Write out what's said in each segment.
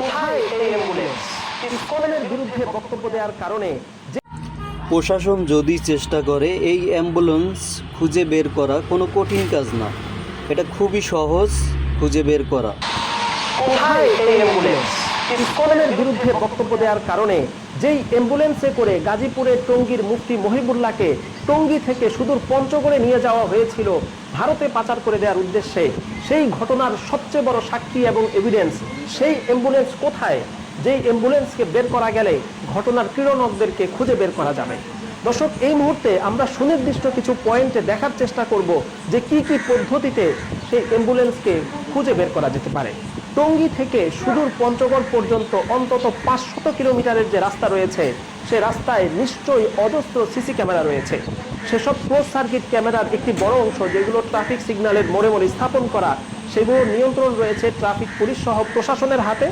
কোথায় এই অ্যাম্বুলেন্স? ইসকনের বিরুদ্ধে বক্তব্য দেওয়ার কারণে প্রশাসন যদি চেষ্টা করে এই অ্যাম্বুলেন্স খুঁজে বের করা কোনো কঠিন কাজ না। এটা খুবই সহজ খুঁজে বের করা। কোথায় এই অ্যাম্বুলেন্স? ইসকনের বিরুদ্ধে বক্তব্য দেওয়ার কারণে যেই অ্যাম্বুলেন্সে করে গাজীপুরের টঙ্গীর মুফতি মহিবুল্লাহকে টঙ্গী থেকে সুদূর পঞ্চগড়ে নিয়ে যাওয়া হয়েছিল, ভারতে পাচার করে দেওয়ার উদ্দেশ্যে, সেই ঘটনার সবচেয়ে বড় সাক্ষী এবং এভিডেন্স সেই অ্যাম্বুলেন্স কোথায়? যেই অ্যাম্বুলেন্সকে বের করা গেলে ঘটনার ক্রীড়নকদেরকে খুঁজে বের করা যাবে। দর্শক, এই মুহূর্তে আমরা সুনির্দিষ্ট কিছু পয়েন্টে দেখার চেষ্টা করব যে কি কি পদ্ধতিতে সেই অ্যাম্বুলেন্সকে খুঁজে বের করা যেতে পারে। টঙ্গী থেকে সুদূর পঞ্চগড় পর্যন্ত অন্তত পাঁচশত কিলোমিটারের যে রাস্তা রয়েছে, সে রাস্তায় নিশ্চয়ই অজস্র সিসি ক্যামেরা রয়েছে। সেসব ক্লোজ সার্কিট ক্যামেরার একটি বড় অংশ যেগুলো ট্রাফিক সিগন্যালের মোড়ে মোড়ে স্থাপন করা সেগুলোর নিয়ন্ত্রণ রয়েছে ট্রাফিক পুলিশ সহ প্রশাসনের হাতে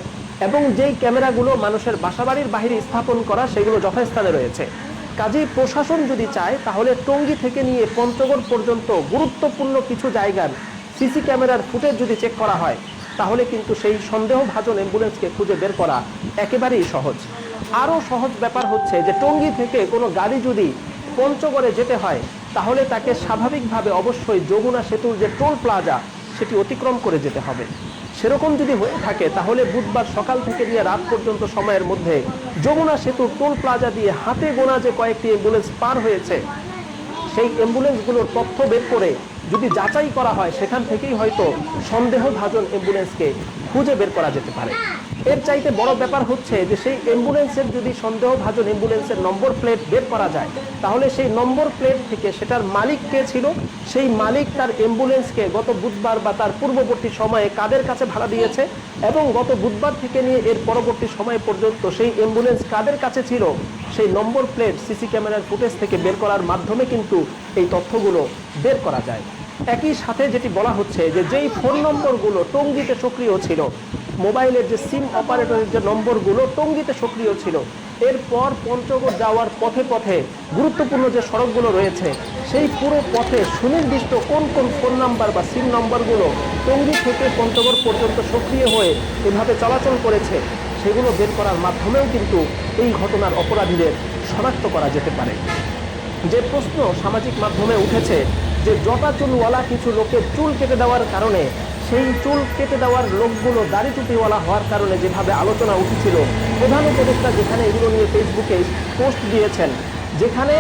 এবং যেই ক্যামেরাগুলো মানুষের বাসাবাড়ির বাহিরে স্থাপন করা, সেগুলো যথাস্থানে রয়েছে। কাজেই প্রশাসন যদি চায়, তাহলে টঙ্গী থেকে নিয়ে পঞ্চগড় পর্যন্ত গুরুত্বপূর্ণ কিছু জায়গার সিসি ক্যামেরার ফুটেজ যদি চেক করা হয়, তাহলে কিন্তু সেই সন্দেহভাজন অ্যাম্বুলেন্সকে খুঁজে বের করা একেবারেই সহজ। আরও সহজ ব্যাপার হচ্ছে যে টঙ্গী থেকে কোনো গাড়ি যদি পঞ্চগড়ে যেতে হয়, তাহলে তাকে স্বাভাবিকভাবে অবশ্যই যমুনা সেতুর যে টোল প্লাজা, সেটি অতিক্রম করে যেতে হবে। সেরকম যদি হয়ে থাকে, তাহলে বুধবার সকাল থেকে নিয়ে রাত পর্যন্ত সময়ের মধ্যে যমুনা সেতুর টোল প্লাজা দিয়ে হাতে গোনা যে কয়েকটি অ্যাম্বুলেন্স পার হয়েছে সেই অ্যাম্বুলেন্সগুলোর তথ্য বের করে যদি যাচাই করা হয়, সেখান থেকেই হয়তো সন্দেহভাজন অ্যাম্বুলেন্সকে খুঁজে বের করা যেতে পারে। এর চাইতে বড় ব্যাপার হচ্ছে যে সেই অ্যাম্বুলেন্সের যদি সন্দেহভাজন অ্যাম্বুলেন্সের নম্বর প্লেট বের করা যায়, তাহলে সেই নম্বর প্লেট থেকে সেটার মালিক কে ছিল? সেই মালিক তার অ্যাম্বুলেন্সকে গত বুধবার বা তার পূর্ববর্তী সময়ে কাদের কাছে ভাড়া দিয়েছে? এবং গত বুধবার থেকে নিয়ে এর পরবর্তী সময় পর্যন্ত সেই অ্যাম্বুলেন্স কাদের কাছে ছিল? সেই নম্বর প্লেট সিসি ক্যামেরার ফুটেজ থেকে বের করার মাধ্যমে কিন্তু এই তথ্যগুলো বের করা যায়। একই সাথে যেটি বলা হচ্ছে যে যেই ফোন নম্বরগুলো টঙ্গিতে সক্রিয় ছিল মোবাইলের যে সিম অপারেটরের যে নম্বরগুলো টঙ্গিতে সক্রিয় ছিল, এরপর পঞ্চগড় যাওয়ার পথে পথে গুরুত্বপূর্ণ যে সড়কগুলো রয়েছে, সেই পুরো পথে সুনির্দিষ্ট কোন কোন ফোন নাম্বার বা সিম নম্বরগুলো টঙ্গি থেকে পঞ্চগড় পর্যন্ত সক্রিয় হয়ে এভাবে চলাচল করেছে, সেগুলো বের করার মাধ্যমেও কিন্তু এই ঘটনার অপরাধীদের শনাক্ত করা যেতে পারে। যে প্রশ্ন সামাজিক মাধ্যমে উঠেছে যে জটা চুলওয়ালা কিছু লোকের চুল কেটে দেওয়ার কারণে সেই চুল কেটে দেওয়ার লোকগুলো দাড়ি টুপিওয়ালা হওয়ার কারণে যেভাবে আলোচনা উঠেছিল, প্রধান উপদেষ্টা যেখানে এগুলো নিয়ে ফেসবুকে পোস্ট দিয়েছেন, যেখানে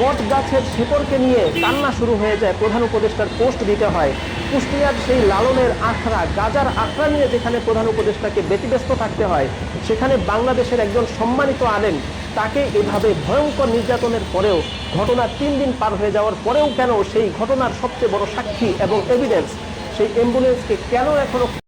বট গাছের শেকড়কে নিয়ে কান্না শুরু হয়ে যায়, প্রধান উপদেষ্টার পোস্ট দিতে হয়। কুষ্টিয়ার সেই লালনের আখড়া, গাজার আখড়া নিয়ে যেখানে প্রধান উপদেষ্টাকে ব্যতিব্যস্ত থাকতে হয়, সেখানে বাংলাদেশের একজন সম্মানিত আলেম তাকে এভাবে ভয়ঙ্কর নির্যাতনের পরেও ঘটনা তিন দিন পার হয়ে যাওয়ার পরেও কেন সেই ঘটনার সবচেয়ে বড় সাক্ষী এবং এভিডেন্স সেই অ্যাম্বুলেন্সকে কেন এখনও